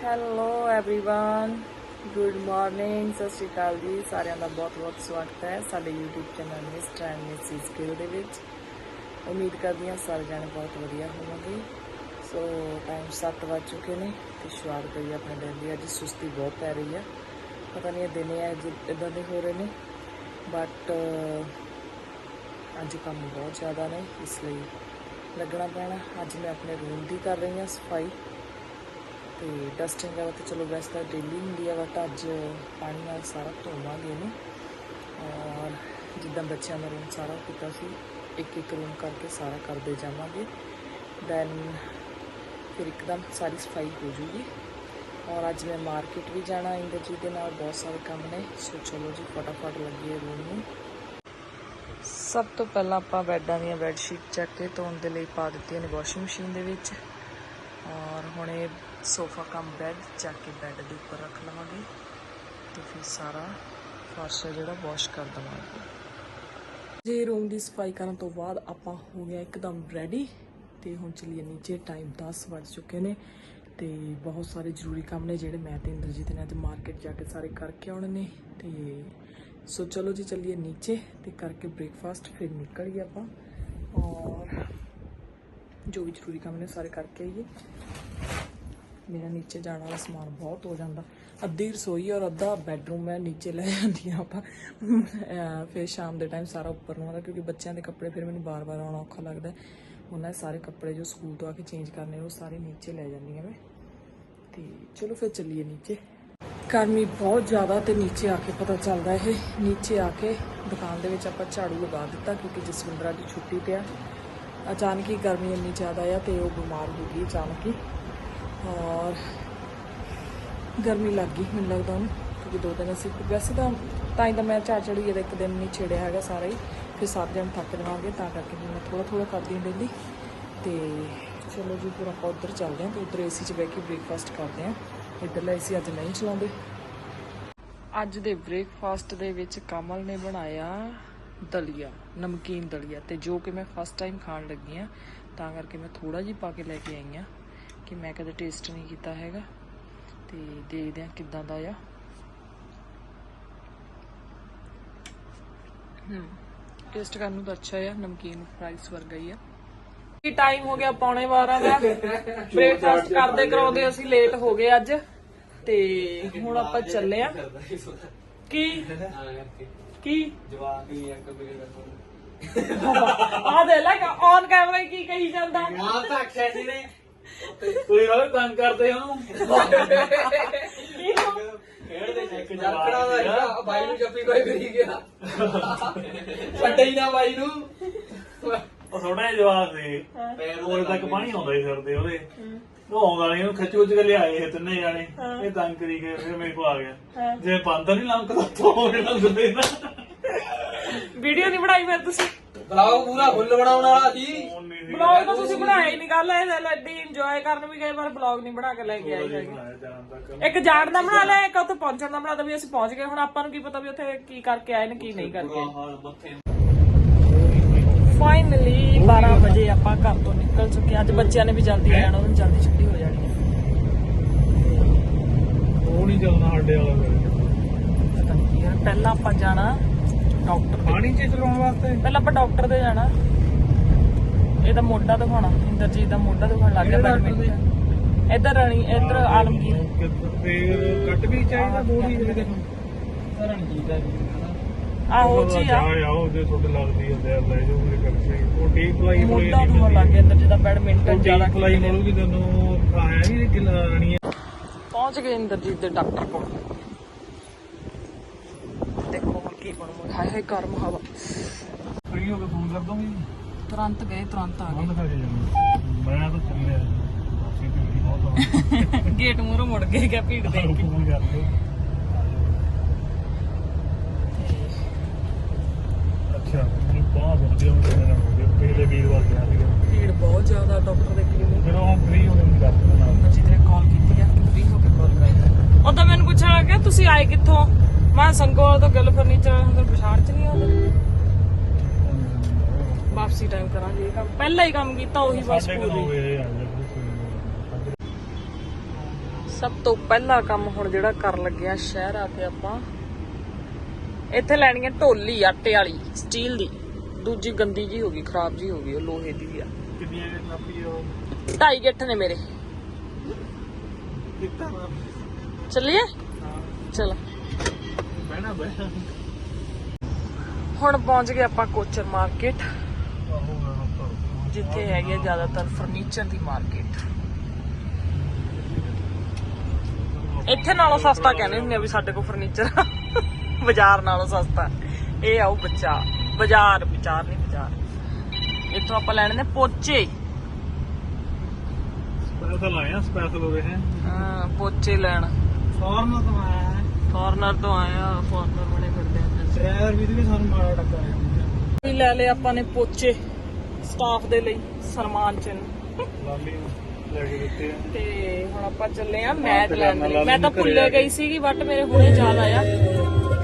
Hello everyone good morning ਸਤਿ ਸ਼੍ਰੀ ਅਕਾਲ ਜੀ ਸਾਰਿਆਂ ਦਾ ਬਹੁਤ-ਬਹੁਤ ਸਵਾਗਤ ਹੈ ਸਾਡੇ YouTube channel mister and missus Gill ਦੇ ਵਿੱਚ ਉਮੀਦ ਕਰਦੀ ਹਾਂ ਸਾਰੇ ਜਾਣੇ ਬਹੁਤ ਵਧੀਆ ਹੋਵੋਗੇ ਸੋ ਟਾਈਮ 7 ਵੱਜ ਚੁੱਕੇ ਨੇ ਤੇ ਸ਼ੁਰੂਆਤ ਕਰੀ ਆਪਣੇ ਦਿਨ ਦੀ ਅੱਜ ਸੁਸਤੀ ਬਹੁਤ ਪੈ ਰਹੀ ਹੈ ਪਤਾ ਨਹੀਂ ਇਹ ਦਿਨੇ ਅੱਜ ਇਦਾਂ ਦੇ ਹੋ ਰਹੇ ਨੇ ਬਟ ਅੱਜ ਕੰਮ ਬਹੁਤ ਜ਼ਿਆਦਾ ਨੇ ਇਸ ਲਈ ਲੱਗਣਾ ਪੈਣਾ ਅੱਜ ਮੈਂ ਆਪਣੇ ਰੂਮ ਦੀ ਕਰ ਰਹੀ ਹਾਂ ਸਫਾਈ ਤੇ ਡਸਟਿੰਗ ਦਾ ਤਾਂ ਚਲੋ ਵੈਸੇ ਤਾਂ ਡੇਲੀ ਹੁੰਦੀ ਆ ਬਟ ਅੱਜ ਪਾਣੀ ਨਾਲ ਸਾਰਾ ਧੋਵਾਂਗੇ ਇਹਨੂੰ। ਔਰ ਜਿੱਦਾਂ ਬੱਚਿਆਂ ਦਾ ਰੂਮ ਸਾਰਾ ਕੀਤਾ ਸੀ, ਇੱਕ ਇੱਕ ਰੂਮ ਕਰਕੇ ਸਾਰਾ ਕਰਦੇ ਜਾਵਾਂਗੇ। ਦੈਨ ਫਿਰ ਇੱਕਦਮ ਸਾਰੀ ਸਫ਼ਾਈ ਹੋ ਜੂਗੀ। ਔਰ ਅੱਜ ਮੈਂ ਮਾਰਕੀਟ ਵੀ ਜਾਣਾ ਇੰਦਰ ਜੀ ਦੇ ਨਾਲ, ਬਹੁਤ ਸਾਰੇ ਕੰਮ ਨੇ। ਸੋ ਚਲੋ ਜੀ, ਫਟਾਫਟ ਲੱਗੀਏ ਰੂਮ ਨੂੰ। ਸਭ ਤੋਂ ਪਹਿਲਾਂ ਆਪਾਂ ਬੈੱਡਾਂ ਦੀਆਂ ਬੈੱਡ ਸ਼ੀਟ ਚੱਕ ਕੇ ਧੋਣ ਦੇ ਲਈ ਪਾ ਦਿੱਤੀਆਂ ਨੇ ਵਾਸ਼ਿੰਗ ਮਸ਼ੀਨ ਦੇ ਵਿੱਚ। ਔਰ ਹੁਣ ਇਹ ਸੋਫਾ ਕਮ ਬੈੱਡ, ਚੱਕ ਕੇ ਬੈੱਡ ਦੇ ਉੱਪਰ ਰੱਖ ਲਵਾਂਗੇ ਤੇ ਫਿਰ ਸਾਰਾ ਫਰਸ਼ ਹੈ ਜਿਹੜਾ ਵਾਸ਼ ਕਰ ਦਵਾਂਗੇ। ਜੇ ਰੂਮ ਦੀ ਸਫ਼ਾਈ ਕਰਨ ਤੋਂ ਬਾਅਦ ਆਪਾਂ ਹੋ ਗਿਆ ਇੱਕਦਮ ਰੈਡੀ ਤੇ ਹੁਣ ਚਲੀਏ ਨੀਚੇ ਟਾਈਮ 10 ਵੱਜ ਚੁੱਕੇ ਨੇ ਤੇ ਬਹੁਤ ਸਾਰੇ ਜ਼ਰੂਰੀ ਕੰਮ ਨੇ ਜਿਹੜੇ ਮੈਂ ਤੇ ਇੰਦਰਜੀਤ ਨੇ ਅੱਜ ਮਾਰਕੀਟ ਜਾ ਕੇ ਸਾਰੇ ਕਰਕੇ ਆਉਣੇ ਨੇ ਤੇ ਸੋ ਚਲੋ ਜੀ ਚੱਲੀਏ ਨੀਚੇ ਤੇ ਕਰਕੇ ਬ੍ਰੇਕਫਾਸਟ ਫਿਰ ਨਿਕਲ ਗਏ ਆਪਾਂ ਔਰ ਜੋ ਵੀ ਜ਼ਰੂਰੀ ਕੰਮ ਨੇ ਸਾਰੇ ਕਰਕੇ ਆਈਏ। ਮੇਰਾ ਨੀਚੇ ਜਾਣ ਵਾਲਾ ਸਮਾਨ ਬਹੁਤ ਹੋ ਜਾਂਦਾ। ਅੱਧੀ ਰਸੋਈ ਔਰ ਅੱਧਾ ਬੈੱਡਰੂਮ ਮੈਂ ਨੀਚੇ ਲੈ ਜਾਂਦੀ ਹਾਂ ਆਪਾਂ। ਫਿਰ ਸ਼ਾਮ ਦੇ ਟਾਈਮ ਸਾਰਾ ਉੱਪਰ ਨੂੰ ਆਉਂਦਾ ਕਿਉਂਕਿ ਬੱਚਿਆਂ ਦੇ ਕੱਪੜੇ ਫਿਰ ਮੈਨੂੰ ਬਾਰ-ਬਾਰ ਆਉਣਾ ਔਖਾ ਲੱਗਦਾ ਉਹਨਾਂ ਸਾਰੇ ਕੱਪੜੇ ਜੋ ਸਕੂਲ ਤੋਂ ਆ ਕੇ ਚੇਂਜ ਕਰਨੇ ਉਹ ਸਾਰੇ ਨੀਚੇ ਲੈ ਜਾਂਦੀ ਹਾਂ ਮੈਂ। ਤੇ ਚਲੋ ਫਿਰ ਚੱਲੀਏ ਨੀਚੇ। ਗਰਮੀ ਬਹੁਤ ਜ਼ਿਆਦਾ ਤੇ ਨੀਚੇ ਆ ਕੇ ਪਤਾ ਚੱਲਦਾ ਇਹ। ਨੀਚੇ ਆ ਕੇ ਦੁਕਾਨ ਦੇ ਵਿੱਚ ਆਪਾਂ ਝਾੜੂ ਲਗਾ ਦਿੱਤਾ ਕਿਉਂਕਿ ਜਸਵਿੰਦਰਾ ਦੀ ਛੁੱਟੀ ਤੇ ਆ। ਅਚਾਨਕ ਹੀ ਗਰਮੀ ਇੰਨੀ ਜ਼ਿਆਦਾ ਆ ਤੇ ਉਹ ਬਿਮਾਰ ਹੋ ਗਈ ਅਚਾਨਕ ਹੀ। ਔਰ ਗਰਮੀ ਲੱਗ ਗਈ ਮੈਨੂੰ ਲੱਗਦਾ ਉਹਨੂੰ, ਕਿਉਂਕਿ ਦੋ ਦਿਨ ਅਸੀਂ ਵੈਸੇ ਤਾਂ ਤਾਂ ਹੀ ਤਾਂ ਮੈਂ ਝਾੜ ਝੜੀ ਇਹਦਾ ਇੱਕ ਦਿਨ ਨਹੀਂ ਛੇੜਿਆ ਹੈਗਾ ਸਾਰਾ ਹੀ, ਫਿਰ ਸੱਤ ਦਿਨ ਥੱਕ ਜਾਵਾਂਗੇ, ਤਾਂ ਕਰਕੇ ਫਿਰ ਮੈਂ ਥੋੜਾ ਥੋੜਾ ਕਰਦੀ ਹਾਂ ਡੇਲੀ ਤੇ ਚਲੋ ਜੀ, ਫਿਰ ਆਪਾਂ ਉੱਧਰ ਚੱਲਦੇ ਹਾਂ ਤੇ ਉੱਧਰ ਏਸੀ 'ਚ ਬਹਿ ਕੇ ਬ੍ਰੇਕਫਾਸਟ ਕਰਦੇ ਹਾਂ। ਇੱਧਰਲਾ ਏਸੀ ਅੱਜ ਨਹੀਂ ਚਲਾਉਂਦੇ। ਅੱਜ ਦੇ ਬ੍ਰੇਕਫਾਸਟ ਦੇ ਵਿੱਚ ਕਮਲ ਨੇ ਬਣਾਇਆ ਦਲੀਆ, ਨਮਕੀਨ ਦਲੀਆ, ਤੇ ਜੋ ਕਿ ਮੈਂ ਫਸਟ ਟਾਈਮ ਖਾਣ ਲੱਗੀ ਆ ਤਾਂ ਕਰਕੇ ਮੈਂ ਥੋੜਾ ਜਿਹਾ ਪਾ ਕੇ ਲੈ ਕੇ ਆਈ ਆ ਕਿ ਮੈਂ ਕਦੇ ਟੇਸਟ ਨਹੀਂ ਕੀਤਾ ਹੈਗਾ। ਤੇ ਦੇਖਦੇ ਆ ਕਿੱਦਾਂ ਦਾ ਆ। ਹਮ ਟੇਸਟ ਕਰਨ ਨੂੰ ਤਾਂ ਅੱਛਾ ਆ, ਨਮਕੀਨ ਫਰਾਈਸ ਵਰਗਾ ਹੀ ਆ। ਕੀ ਟਾਈਮ ਹੋ ਗਿਆ ਪੌਣੇ 12 ਦਾ? ਬ੍ਰੇਕਫਾਸਟ ਕਰਦੇ ਕਰਾਉਂਦੇ ਅਸੀਂ ਲੇਟ ਹੋ ਗਏ ਅੱਜ। ਤੇ ਹੁਣ ਆਪਾਂ ਚੱਲੇ ਆ ਕੀ? ਕੀ? ਜਵਾਬ ਹੀ ਇੱਕ ਬਿਗੜ ਆ ਦੇ ਲੈ ਔਨ ਕੈਮਰਾ ਕੀ ਕਹੀ ਜਾਂਦਾ। ਮਾਂ ਤਾਂ ਆਖਿਆ ਸੀ ਨੇ ਕੋਈ ਨਾਲ ਤੰਗ ਕਰਦੇ ਉਹਨੂੰ ਖੇਡਦੇ ਨੇ ਇੱਕ ਜੱਕੜਾ ਦਾ ਹੀਰਾ ਬਾਈ ਨੂੰ ਜੱਫੀ ਕੋਈ ਕਰੀ ਗਿਆ। ਛੱਡੇ ਹੀ ਨਾ ਬਾਈ ਨੂੰ। ਉਹ ਥੋੜਾ ਜਿਹਾ ਜਵਾਬ ਦੇ ਉਹ ਤੱਕ ਪਾਣੀ ਆਉਂਦਾ ਹੀ। ਉਹਦੇ ਖਿੱਚ ਕੇ ਲਿਆਏ ਇਹ ਤਿੰਨੇ ਜਾਣੇ। ਇਹ ਤੰਗ ਕਰੀ ਗਏ ਫਿਰ ਮੇਰੇ ਕੋਲ ਆ ਗਿਆ। ਜੇ ਬੰਦ ਨਹੀਂ ਲੰਕਦਾ ਤਾਂ ਉਹ ਨਾ। ਵੀਡੀਓ ਨਹੀਂ ਬਣਾਈ ਫਿਰ ਤੁਸੀਂ। ਬਲਾਉ ਪੂਰਾ ਫੁੱਲ ਬਣਾਉਣ ਵਾਲਾ ਨਹੀਂ ਸੀ ਬਲੌਗ ਤਾਂ ਤੁਸੀਂ ਬਣਾਇਆ ਹੀ ਨਹੀਂ ਗੱਲ ਇਹ ਲੱਡੀ ਇੰਜੋਏ ਕਰਨ ਵੀ ਗਏ ਪਰ ਬਲੌਗ ਨਹੀਂ ਬਣਾ ਕੇ ਲੈ ਕੇ ਆਏ ਹੈਗੇ। ਬਣਾਇਆ ਜਾਣ ਤੱਕ। ਇੱਕ ਜਾਣ ਦਾ ਬਣਾ ਲਿਆ ਇੱਕ ਉੱਥੇ ਪਹੁੰਚਣ ਦਾ ਬਣਾ ਲਿਆ ਵੀ ਅਸੀਂ ਪਹੁੰਚ ਗਏ ਹੁਣ ਆਪਾਂ ਨੂੰ ਕੀ ਪਤਾ ਵੀ ਉੱਥੇ ਕੀ ਕਰਕੇ ਆਏ ਨੇ ਕੀ ਨਹੀਂ ਕਰਕੇ। ਆਏ ਹਾਂ ਮੱਥੇ ਫਾਈਨਲੀ 12 ਵਜੇ ਆਪਾਂ ਘਰ ਤੋਂ ਨਿਕਲ ਚੁੱਕੇ ਹਾਂ। ਅੱਜ ਬੱਚਿਆਂ ਨੇ ਵੀ ਜਲਦੀ ਆ ਜਾਣਾ ਉਹਨਾਂ ਨੂੰ ਜਲਦੀ ਛੁੱਟੀ ਹੋ ਜਾਣੀ ਹੈ। ਉਹ ਨਹੀਂ ਚੱਲਣਾ ਸਾਡੇ ਵਾਲਾ ਫਿਰ। ਪਤਾ ਨਹੀਂ ਕੀ ਆ। ਪਹਿਲਾਂ ਆਪਾਂ ਜਾਣਾ ਡਾਕਟਰ ਪਾਣੀ ਚ ਚਲਾਉਣ ਵਾਸਤੇ। ਪਹਿਲਾਂ ਆਪਾਂ ਡਾਕਟਰ ਦੇ ਜਾਣਾ। ਇਹਦਾ ਮੋਢਾ ਦਿਖਾਉਣਾ ਇੰਦਰਜੀਤ ਦਾ ਮੋਢਾ ਦਿਖਾਉਣ ਲੱਗ ਗਿਆ ਬੈਡਮਿੰਟਨ ਇੱਧਰ ਰਣੀ ਇੱਧਰ ਆਲਮਗੀਰ। ਤੇ ਕੱਟ ਵੀ ਚਾਹੀਦਾ ਬੋੜੀ ਜਿਹੜੇ ਤੈਨੂੰ ਰਣਜੀਤ ਹੈ ਆਹੋ ਜੀ ਆ। ਆਓ ਜੇ ਤੁਹਾਡੇ ਲੱਗਦੀ ਹੈ ਲੈ ਲੈ ਜਾਓ ਮੇਰੇ ਕਰਕੇ। ਉਹ ਡੀਪ ਲਾਈ ਮੋਢਾ ਦਿਖਾਉਣ ਲੱਗ ਗਿਆ ਇੰਦਰਜੀਤ ਦਾ ਬੈਡਮਿੰਟਨ ਜ਼ਿਆਦਾ ਜ਼ਿਆਦਾ ਫਲਾਈ ਮਿਲੂਗੀ ਤੈਨੂੰ ਆਇਆ ਨਹੀਂ ਕਿ ਲਾਣੀ ਹੈ ਪਹੁੰਚ ਗਏ ਇੰਦਰਜੀਤ ਦੇ ਡਾਕਟਰ ਕੋਲ। ਦੇਖੋ ਹੁਣ ਕੀ ਬਣੂਗਾ। ਹਾਏ ਹਾਏ ਗਰਮ ਹਵਾ। ਫ੍ਰੀ ਹੋ ਕੇ ਫੋਨ ਕਰ ਦੋਗੇ ਤੁਰੰਤ ਗਏ ਤੁਰੰਤ ਆ ਹਾਂ ਦਿਖਾ ਕੇ ਜਾਣਾ ਮੈਂ ਤਾਂ ਚੱਲਿਆ ਅਸੀਂ ਤੇ ਵੀ ਬਹੁਤ ਗਏ ਗੇਟ ਮੂਹਰੋਂ ਮੁੜ ਗਏ ਕਿ ਭੀੜ ਦੇਖ ਕੇ ਫੋਨ ਕਰ ਦਿਓ ਅੱਛਾ ਮੈਨੂੰ ਬਹੁਤ ਵਧੀਆ ਹੋ ਗਿਆ ਹੋ ਗਿਆ ਪਹਿਲੇ ਵੀਰਵਾਰ ਗਿਆ ਸੀਗਾ ਭੀੜ ਬਹੁਤ ਜ਼ਿਆਦਾ ਡਾਕਟਰ ਦੇ ਕਲੀਨਿਕ ਫਿਰ ਉਹ ਫ੍ਰੀ ਹੋ ਕੇ ਮੈਨੂੰ ਕਰ ਦੇਣਾ ਨਾਲ ਜੀ ਤੇਰੇ ਕਾਲ ਕੀਤੀ ਆ ਫ੍ਰੀ ਹੋ ਕੇ ਕਾਲ ਕਰਾਈ ਉਹ ਤਾਂ ਮੈਨੂੰ ਪੁੱਛਣ ਲੱਗਾ ਤੁਸੀਂ ਆਏ ਕਿੱਥੋਂ? ਮੈਂ ਸੰਗੋਵਾਲ ਤੋਂ ਗੱਲ ਫਰਨੀਚਰ ਹੁੰਦਾ ਪਛਾਣ ਚ ਨਹੀਂ ਆਉਂਦਾ? ਵਾਪਸੀ ਟਾਈਮ ਕਰਾਂਗੇ ਇਹ ਕੰਮ। ਪਹਿਲਾਂ ਹੀ ਕੰਮ ਕੀਤਾ ਉਹੀ ਬਸ ਪੂਰੀ। ਸਭ ਤੋਂ ਪਹਿਲਾ ਕੰਮ ਹੁਣ ਜਿਹੜਾ ਕਰਨ ਲੱਗਿਆ ਸ਼ਹਿਰ ਆ ਕੇ ਆਪਾਂ ਇੱਥੇ ਲੈਣੀ ਹੈ ਢੋਲੀ ਆਟੇ ਵਾਲੀ ਸਟੀਲ ਦੀ। ਦੂਜੀ ਗੰਦੀ ਜੀ ਹੋ ਗਈ ਖਰਾਬ ਜੀ ਹੋ ਗਈ ਉਹ ਲੋਹੇ ਦੀ ਆ। ਕਿੰਨੀਆਂ ਲੱਭੀ ਉਹ? ਢਾਈ ਗਿੱਠ ਨੇ ਮੇਰੇ। ਚੱਲੀਏ? ਚਲ। ਬਹਿਣਾ। ਹੁਣ ਪਹੁੰਚ ਗਏ ਆਪਾਂ ਕੋਚਰ ਮਾਰਕੀਟ। ਜਿੱਥੇ ਹੈਗੀ ਆ ਜ਼ਿਆਦਾਤਰ ਫਰਨੀਚਰ ਦੀ ਮਾਰਕੀਟ ਇੱਥੇ ਨਾਲੋਂ ਸਸਤਾ ਕਹਿੰਦੇ ਹੁੰਦੇ ਆ ਵੀ ਸਾਡੇ ਕੋਲ ਫਰਨੀਚਰ ਬਾਜ਼ਾਰ ਨਾਲੋਂ ਸਸਤਾ। ਇਹ ਆਉ ਬੱਚਾ। ਬਾਜ਼ਾਰ ਬਾਜ਼ਾਰ ਨਹੀਂ ਬਾਜ਼ਾਰ। ਇੱਥੋਂ ਆਪਾਂ ਲੈਣੇ ਨੇ ਪੋਚੇ। ਸਪੈਸ਼ਲ ਆਇਆ ਸਪੈਸ਼ਲ ਹੋ ਰਹੇ ਹਾਂ। ਪੋਚੇ ਲੈਣ। ਫੋਰਨ ਤੋਂ ਆਇਆ ਫੋਰਨਰ ਤੋਂ ਆਇਆ ਫੋਰਨਰ ਬਣੇ ਫਿਰਦੇ ਆ ਡਰਾਈਵਰ ਵੀ ਸਾਨੂੰ ਮਾਰਾ ਟੱਕਰ ਵੀ ਲੈ ਲਏ ਆਪਾਂ ਨੇ ਪੋਚੇ ਸਟਾਫ ਦੇ ਲਈ ਸਨਮਾਨ ਚਿੰਨ ਲਾਲੀ ਨੂੰ ਲੈ ਕੇ ਦਿੱਤੇ ਆ। ਤੇ ਹੁਣ ਆਪਾਂ ਚੱਲੇ ਆ ਮੈਟ ਲੈਣ ਲਈ। ਮੈਂ ਤਾਂ ਭੁੱਲੇ ਗਈ ਸੀਗੀ ਬਟ ਮੇਰੇ ਹੁਣੇ ਯਾਦ ਆਇਆ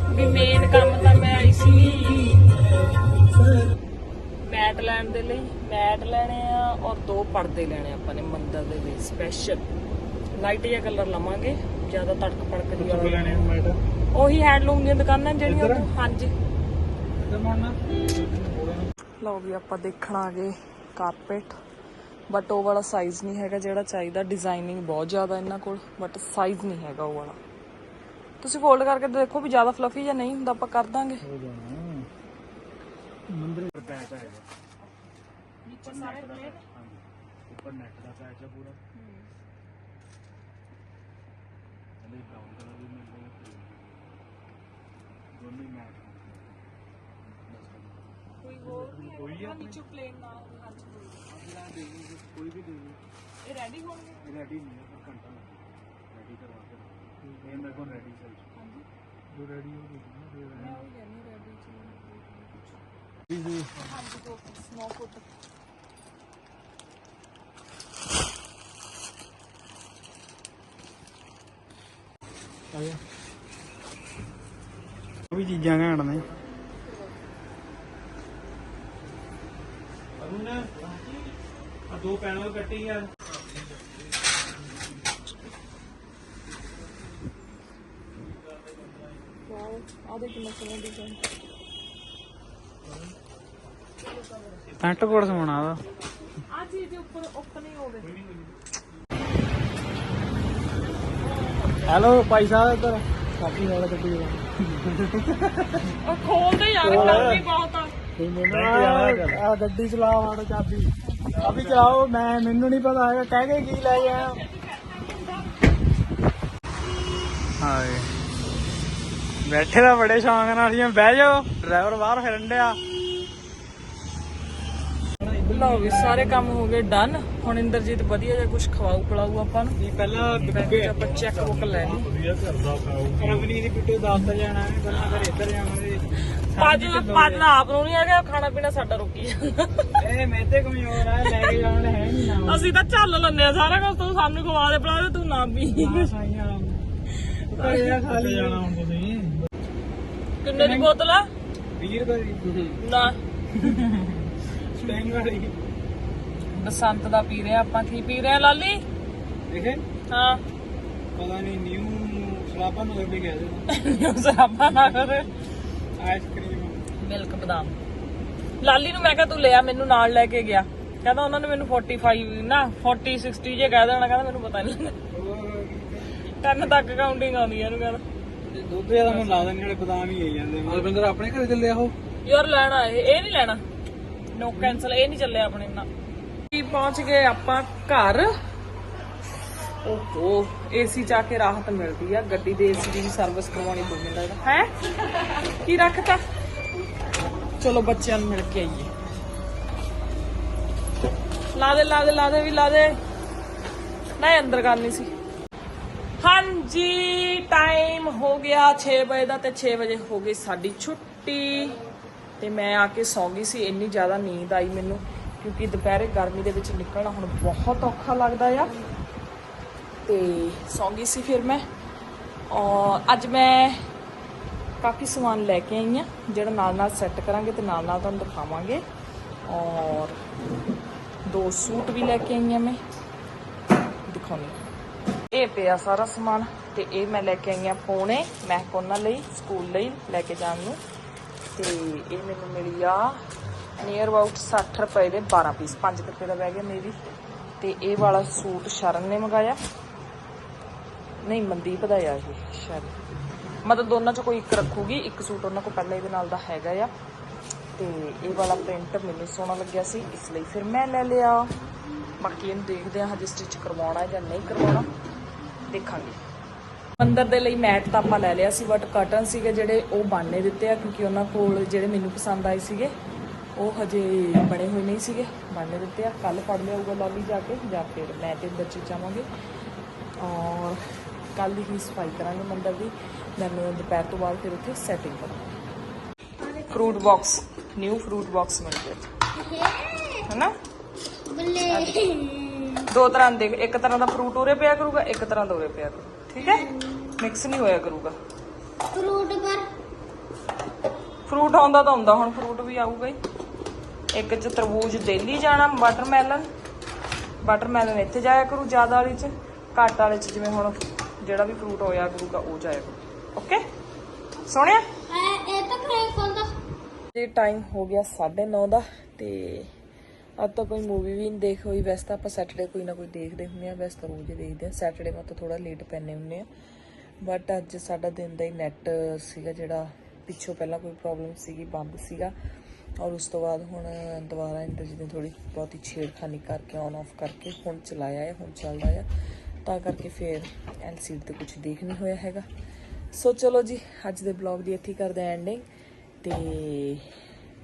ਵੀ ਮੇਨ ਕੰਮ ਤਾਂ ਮੈਂ ਆਈ ਸੀ। ਮੈਟ ਲੈਣ ਦੇ ਲਈ ਮੈਟ ਲੈਣੇ ਆ ਔਰ ਦੋ ਪਰਦੇ ਲੈਣੇ ਆਪਾਂ ਨੇ ਮੰਦਰ ਦੇ ਲਈ ਸਪੈਸ਼ਲ ਲਾਈਟ ਜਿਹਾ ਕਲਰ ਲਵਾਂਗੇ ਜ਼ਿਆਦਾ ਤੜਕ ਪੜਕ ਦੀ ਵਾਲਾ ਲੈਣੇ ਆ ਮੈਟ? ਉਹੀ ਹੈਂਡਲੂਮ ਦੀਆਂ ਦੁਕਾਨਾਂ ਜਿਹੜੀਆਂ ਹਾਂਜੀ। ਲਓ ਵੀ ਆਪਾਂ ਦੇਖਣ ਆ ਗਏ ਕਾਰਪੇਟ ਬਟ ਉਹ ਵਾਲਾ ਸਾਈਜ਼ ਨਹੀਂ ਹੈਗਾ ਜਿਹੜਾ ਚਾਹੀਦਾ। ਡਿਜ਼ਾਈਨਿੰਗ ਬਹੁਤ ਜ਼ਿਆਦਾ ਇਹਨਾਂ ਕੋਲ ਬਟ ਸਾਈਜ਼ ਨਹੀਂ ਹੈਗਾ ਉਹ ਵਾਲਾ। ਤੁਸੀਂ ਫੋਲਡ ਕਰਕੇ ਦੇਖੋ ਵੀ ਜ਼ਿਆਦਾ ਫਲਫੀ ਜਾਂ ਨਹੀਂ ਹੁੰਦਾ ਆਪਾਂ ਕਰ ਦਾਂਗੇ। ਹੋ ਜਾਣਾ। ਮੰਦਰ ਦਾ ਪੈਚ ਆਏਗਾ ਨੀਚੇ ਸਾਰੇ ਪਲੇਨ ਉੱਪਰ ਨੈਟ ਦਾ ਪੈਚ ਆ ਪੂਰਾ। ਅਲੇ ਬ੍ਰਾਊਨ ਕਲਰ ਵੀ ਮਿਲ ਰਿਹਾ। ਦੋਨੇ ਮੈਚ ਕੋਈ ਹੋਰ ਨਹੀਂ ਕੋਈ ਹੈਗਾ ਆ ਨੀਚੇ ਪਲੇਨ ਨਾ ਹੋਵੇ ਹਾਂਜੀ ਕੋਈ। ਕੋਈ ਵੀ ਦੇ ਦੇ ਇਹ ਰੈਡੀ ਹੋਣਗੇ ਰੈਡੀ ਨਹੀਂ ਹੈ ਪਰ ਘੰਟਾ ਰੈਡੀ ਕਰਵਾ ਕੇ ਇਹ ਮੇਰੇ ਕੋਲ ਰੈਡੀ ਚੱਲ ਹਾਂਜੀ ਜੋ ਰੈਡੀ ਹੋ ਗਈ ਨਾ ਫਿਰ ਮੈਂ ਉਹ ਕਹਿੰਦੀ ਰੈਡੀ ਚ ਜੀ ਜੀ ਹਾਂਜੀ ਦੋ ਨੌ ਫੁੱਟ ਆ ਗਿਆ ਉਹ ਵੀ ਚੀਜ਼ਾਂ ਘਾਣ ਨੇ ਅਰੁਣ ਆ ਦੋ ਪੈਨਲ ਕੱਟੀ ਆ। ਵਾਓ ਆ ਦੇ ਕਿੰਨਾ ਸੋਹਣਾ ਡਿਜ਼ਾਈਨ ਪੈਂਟ ਕੋਟ ਸਮਾਉਣਾ ਦਾ ਆ ਚੀਜ਼ ਦੇ ਉੱਪਰ ਓਪਨ ਹੀ ਹੋਵੇ। ਹੈਲੋ ਭਾਈ ਸਾਹਿਬ ਇੱਧਰ। ਕਾਫੀ ਵਾਲਾ ਗੱਡੀ ਦਾ ਉਹ ਖੋਲਦੇ ਯਾਰ ਗਰਮੀ ਬਹੁਤ। ਆ ਆ ਗੱਡੀ ਚਲਾ ਵਾੜੋ ਚਾਬੀ। ਚਾਬੀ ਚਲਾਓ, ਮੈਂ, ਮੈਨੂੰ ਨਹੀਂ ਪਤਾ ਹੈਗਾ, ਕਹਿ ਕੇ ਕੀ ਲੈ ਜਾਇਆ ਹਾਏ। ਬੈਠੇ ਦਾ ਬੜੇ ਸ਼ੌਂਕ ਨਾਲ ਜੀ ਬਹਿ ਜਾਓ, ਡਰਾਈਵਰ ਬਾਹਰ ਫਿਰਨ ਡਿਆ। ਲਓ ਵੀ ਸਾਰੇ ਕੰਮ ਹੋ ਗਏ ਡਨ। ਹੁਣ ਇੰਦਰਜੀਤ ਵਧੀਆ ਜਿਹਾ ਕੁਝ ਖਵਾਉ ਪਿਲਾਊ ਆਪਾਂ ਨੂੰ। ਜੀ ਪਹਿਲਾਂ ਬੈਂਕ ਚ ਆਪਾਂ ਚੈੱਕ ਬੁੱਕ ਲੈਣੀ ਵਧੀਆ ਕਰਦਾ ਖਾਓ ਰਮਨੀ ਦੀ ਪਿੱਟੇ ਦਫ਼ਤਰ ਜਾਣਾ ਹੈ ਪਹਿਲਾਂ ਫਿਰ ਇੱਧਰ ਜਾਵਾਂਗੇ। ਪੱਜ ਪੱਜ ਦਾ ਆਪ ਨੂੰ ਨਹੀਂ ਹੈਗਾ ਖਾਣਾ ਪੀਣਾ ਸਾਡਾ ਰੁਕੀ ਜਾਂਦਾ। ਇਹ ਮੈਂ ਤੇ ਕਮਜ਼ੋਰ ਆ ਲੈ ਕੇ ਜਾਣ ਹੈ ਨਹੀਂ ਨਾ। ਅਸੀਂ ਤਾਂ ਚੱਲ ਆ ਸਾਰਾ ਕੁਝ ਤੂੰ ਸਾਨੂੰ ਖਵਾ ਦੇ ਪਿਲਾ ਦੇ ਤੂੰ ਨਾ ਪੀ। ਸਾਈਆਂ ਘਰੇ ਜਾਣਾ ਹੁਣ ਤੁਸੀਂ। ਕਿੰਨੇ ਦੀ ਬੋਤਲ ਆ? 20 ਰੁਪਏ ਦੀ। ਨਾ। ਸਟੈਂਗ ਵਾਲੀ। ਬਸੰਤ ਦਾ ਪੀ ਰਹੇ ਆ ਆਪਾਂ ਕੀ ਪੀ ਰਹੇ ਆ ਲਾਲੀ? ਦੇਖੇ? ਹਾਂ। ਪਤਾ ਨਹੀਂ ਨਿਊ ਸਲਾਬਾ ਨੂੰ ਲੱਭੀ ਗਿਆ ਦੇ ਸਰਾਬਾ ਨਾ ਕਰ ਆਈਸਕ੍ਰੀਮ ਮਿਲਕ ਬਦਾਮ। ਲਾਲੀ ਨੂੰ ਮੈਂ ਕਿਹਾ ਤੂੰ ਲਿਆ ਮੈਨੂੰ ਨਾਲ ਲੈ ਕੇ ਗਿਆ। ਕਹਿੰਦਾ ਉਹਨਾਂ ਨੇ ਮੈਨੂੰ 45 ਨਾ 40 60 ਜੇ ਕਹਿ ਦੇਣਾ ਕਹਿੰਦਾ ਮੈਨੂੰ ਪਤਾ ਨਹੀਂ ਕੰਨ ਤੱਕ ਕਾਊਂਟਿੰਗ ਆਉਂਦੀ ਹੈ ਇਹਨੂੰ ਕਹਿੰਦਾ। ਦੁੱਧ ਜ਼ਿਆਦਾ ਮੈਨੂੰ ਲਾ ਦੇਣ ਵਾਲੇ ਬਦਾਮ ਹੀ ਆਈ ਜਾਂਦੇ ਅਲਵਿੰਦਰ ਆਪਣੇ ਘਰੇ ਚੱਲੇ ਆਹੋ ਯਾਰ ਲੈਣਾ ਇਹ ਇਹ ਨਹੀਂ ਲੈਣਾ। ਨੋ ਕੈਨਸਲ ਇਹ ਨਹੀਂ ਚੱਲਿਆ ਆਪਣੇ ਨਾਲ। ਕੀ ਪਹੁੰਚ ਗਏ ਆਪਾਂ ਘਰ। ਓਹੋ ਏਸੀ ਚ ਆ ਕੇ ਰਾਹਤ ਮਿਲਦੀ ਆ। ਗੱਡੀ ਦੇ ਏਸੀ ਦੀ ਵੀ ਸਰਵਿਸ ਕਰਵਾਉਣੀ ਪਊ ਮੈਨੂੰ ਲੱਗਦਾ ਹੈ? ਕੀ ਰੱਖਤਾ? ਚਲੋ ਬੱਚਿਆਂ ਨੂੰ ਮਿਲ ਕੇ ਆਈਏ। ਲਾ ਦੇ ਲਾ ਦੇ ਲਾ ਦੇ ਵੀ, ਲਾ ਦੇ। ਨਹੀਂ ਅੰਦਰ ਕਰਨੀ ਸੀ। ਹਾਂਜੀ ਟਾਈਮ ਹੋ ਗਿਆ 6 ਵਜੇ ਦਾ ਤੇ 6 ਵਜੇ ਹੋ ਗਈ ਸਾਡੀ ਛੁੱਟੀ। ਤੇ ਮੈਂ ਆ ਕੇ ਸੌਂ ਗਈ ਸੀ, ਇੰਨੀ ਜ਼ਿਆਦਾ ਨੀਂਦ ਆਈ ਮੈਨੂੰ, ਕਿਉਂਕਿ ਦੁਪਹਿਰੇ ਗਰਮੀ ਦੇ ਵਿੱਚ ਨਿਕਲਣਾ ਹੁਣ ਬਹੁਤ ਔਖਾ ਲੱਗਦਾ ਆ। ਤੇ ਸੌਂ ਗਈ ਸੀ ਫਿਰ ਮੈਂ। ਔਰ ਅੱਜ ਮੈਂ ਕਾਫੀ ਸਮਾਨ ਲੈ ਕੇ ਆਈ ਆ, ਜਿਹੜਾ ਨਾਲ ਨਾਲ ਸੈੱਟ ਕਰਾਂਗੇ ਤੇ ਨਾਲ ਨਾਲ ਤੁਹਾਨੂੰ ਦਿਖਾਵਾਂਗੇ। ਔਰ ਦੋ ਸੂਟ ਵੀ ਲੈ ਕੇ ਆਈ ਆ ਮੈਂ। ਦਿਖਾਉਣੀ ਇਹ ਪਿਆ ਸਾਰਾ ਸਮਾਨ ਤੇ ਇਹ ਮੈਂ ਲੈ ਕੇ ਆਈ ਆ ਪੋਣੇ, ਮੈਂ ਉਹਨਾਂ ਲਈ, ਸਕੂਲ ਲਈ ਲੈ ਕੇ ਜਾਣ ਨੂੰ। ਤੇ ਇਹ ਮੈਨੂੰ ਮਿਲੀ ਆ ਨੀਅਰ ਅਬਾਊਟ 60 ਰੁਪਏ ਦੇ 12 ਪੀਸ 5 ਰੁਪਏ ਦਾ ਬਹਿ ਗਿਆ ਮੇਰੀ। ਤੇ ਇਹ ਵਾਲਾ ਸੂਟ ਸ਼ਰਨ ਨੇ ਮੰਗਾਇਆ। ਨਹੀਂ, ਮਨਦੀਪ ਦਾ ਆ ਇਹ, ਸ਼ਰਨ। ਮਤਲਬ ਦੋਨਾਂ ਚ ਕੋਈ ਇੱਕ ਰੱਖੂਗੀ, ਇੱਕ ਸੂਟ ਉਹਨਾਂ ਕੋਲ ਪਹਿਲਾਂ ਇਹਦੇ ਨਾਲ ਦਾ ਹੈਗਾ ਆ। ਤੇ ਇਹ ਵਾਲਾ ਪ੍ਰਿੰਟ ਮੈਨੂੰ ਸੋਹਣਾ ਲੱਗਿਆ ਸੀ, ਇਸ ਲਈ ਫਿਰ ਮੈਂ ਲੈ ਲਿਆ। ਬਾਕੀ ਇਹਨੂੰ ਦੇਖਦੇ ਹਾਂ, ਹਜੇ ਸਟਿਚ ਕਰਵਾਉਣਾ ਜਾਂ ਨਹੀਂ ਕਰਵਾਉਣਾ। ਦੇਖਾਂਗੇ। ਅੰਦਰ ਦੇ ਲਈ ਮੈਟ ਤਾਂ ਆਪਾਂ ਲੈ ਲਿਆ ਸੀ ਬਟ ਕਰਟਨ ਸੀਗੇ ਜਿਹੜੇ ਉਹ ਬਣਨੇ ਦਿੱਤੇ ਆ ਕਿਉਂਕਿ ਉਹਨਾਂ ਕੋਲ ਜਿਹੜੇ ਮੈਨੂੰ ਪਸੰਦ ਆਏ ਸੀਗੇ ਉਹ ਹਜੇ ਬਣੇ ਹੋਏ ਨਹੀਂ ਸੀਗੇ। ਬਣਨੇ ਦਿੱਤੇ ਆ ਕੱਲ ਪੜ ਲਿਆਊਗਾ ਲੌਬੀ ਜਾ ਕੇ ਜਾਂ ਫਿਰ ਮੈਂ ਤੇ ਬੱਚੇ ਜਾਵਾਂਗੇ ਔਰ ਕੱਲ ਹੀ ਸਫ਼ਾਈ ਕਰਾਂਗੇ ਮੰਦਰ ਦੀ। ਦੈਨ ਦੁਪਹਿਰ ਤੋਂ ਬਾਅਦ ਫਿਰ ਉੱਥੇ ਸੈਟਿੰਗ ਕਰਾਂਗੇ। Fruit box new fruit box ਮਿਲ ਗਿਆ। ਹੈਨਾ? ਦੋ ਤਰ੍ਹਾਂ ਦੇ ਇੱਕ ਤਰ੍ਹਾਂ ਦਾ ਫਰੂਟ ਉਰੇ ਪਿਆ ਕਰੂਗਾ ਇੱਕ ਤਰ੍ਹਾਂ ਦਾ ਉਰੇ ਪਿਆ ਕਰੂ ਠੀਕ ਹੈ? ਮਿਕਸ ਨਹੀਂ ਹੋਇਆ ਕਰੂਗਾ। ਫਰੂਟ ਪਰ ਫਰੂਟ ਆਉਂਦਾ ਤਾਂ ਹੁੰਦਾ ਹੁਣ ਫਰੂਟ ਵੀ ਆਊਗਾ ਹੀ। ਇੱਕ ਚ ਤਰਬੂਜ ਦਿੱਲੀ ਜਾਣਾ ਵਾਟਰਮੈਲਨ ਵਾਟਰਮੈਲਨ ਇੱਥੇ ਜਾਇਆ ਕਰੂ ਜ਼ਿਆਦਾ ਵਾਲੀ ਚ। ਘੱਟ ਵਾਲੇ ਚ ਜਿਵੇਂ ਹੁਣ ਜਿਹੜਾ ਵੀ ਫਰੂਟ ਹੋਇਆ ਕਰੂਗਾ ਉਹ ਜਾਇਆ ਕਰੂ। ਓਕੇ ਸੋਹਣਿਆ? ਇਹ ਤਾਂ ਫਰੇਕ ਕੋਲ ਤੇ ਟਾਈਮ ਹੋ ਗਿਆ 9:30 ਦਾ ਤੇ ਅੱਜ ਤਾਂ ਕੋਈ ਮੂਵੀ ਵੀ ਨਹੀਂ ਦੇਖ ਹੋਈ, ਵੈਸੇ ਤਾਂ ਆਪਾਂ ਸੈਟਰਡੇ ਕੋਈ ਨਾ ਕੋਈ ਦੇਖਦੇ ਹੁੰਦੇ ਆ ਵੈਸੇ ਤਾਂ ਰੋਜ਼ ਦੇਖਦੇ ਆ ਸੈਟਰਡੇ ਮੈਂ ਤਾਂ ਥੋੜਾ ਲੇਟ ਪੈਨੇ ਹੁੰਦੇ ਆ ਬਟ ਅੱਜ ਸਾਡਾ ਦਿਨ ਦਾ ਹੀ ਨੈਟ ਸੀਗਾ ਜਿਹੜਾ ਪਿੱਛੋਂ ਪਹਿਲਾਂ ਕੋਈ ਪ੍ਰੋਬਲਮ ਸੀਗੀ, ਬੰਦ ਸੀਗਾ। ਔਰ ਉਸ ਤੋਂ ਬਾਅਦ ਹੁਣ ਦੁਬਾਰਾ ਇੰਟਰਨੈਟ ਨੇ ਥੋੜੀ ਬਹੁਤੀ ਛੇੜਖਾਨੀ ਕਰਕੇ ਔਨ ਆਫ ਕਰਕੇ ਹੁਣ ਚਲਾਇਆ ਹੈ, ਹੁਣ ਚੱਲਦਾ ਹੈ। ਤਾਂ ਕਰਕੇ ਫਿਰ ਐਲਸੀਡੀ ਤੇ ਕੁਝ ਦੇਖ ਨਹੀਂ ਹੋਇਆ ਹੈਗਾ। ਸੋ ਚਲੋ ਜੀ, ਅੱਜ ਦੇ ਬਲੌਗ ਦੀ ਇੱਥੇ ਕਰਦੇ ਆ ਐਂਡਿੰਗ ਤੇ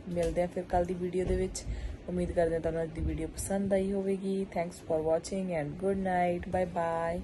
ਮਿਲਦੇ ਆ ਫਿਰ ਕੱਲ ਦੀ ਵੀਡੀਓ ਦੇ ਵਿੱਚ। ਉਮੀਦ ਕਰਦੇ ਹਾਂ ਤੁਹਾਨੂੰ ਅੱਜ ਦੀ ਵੀਡੀਓ ਪਸੰਦ ਆਈ ਹੋਵੇਗੀ। Thanks for watching and good night bye bye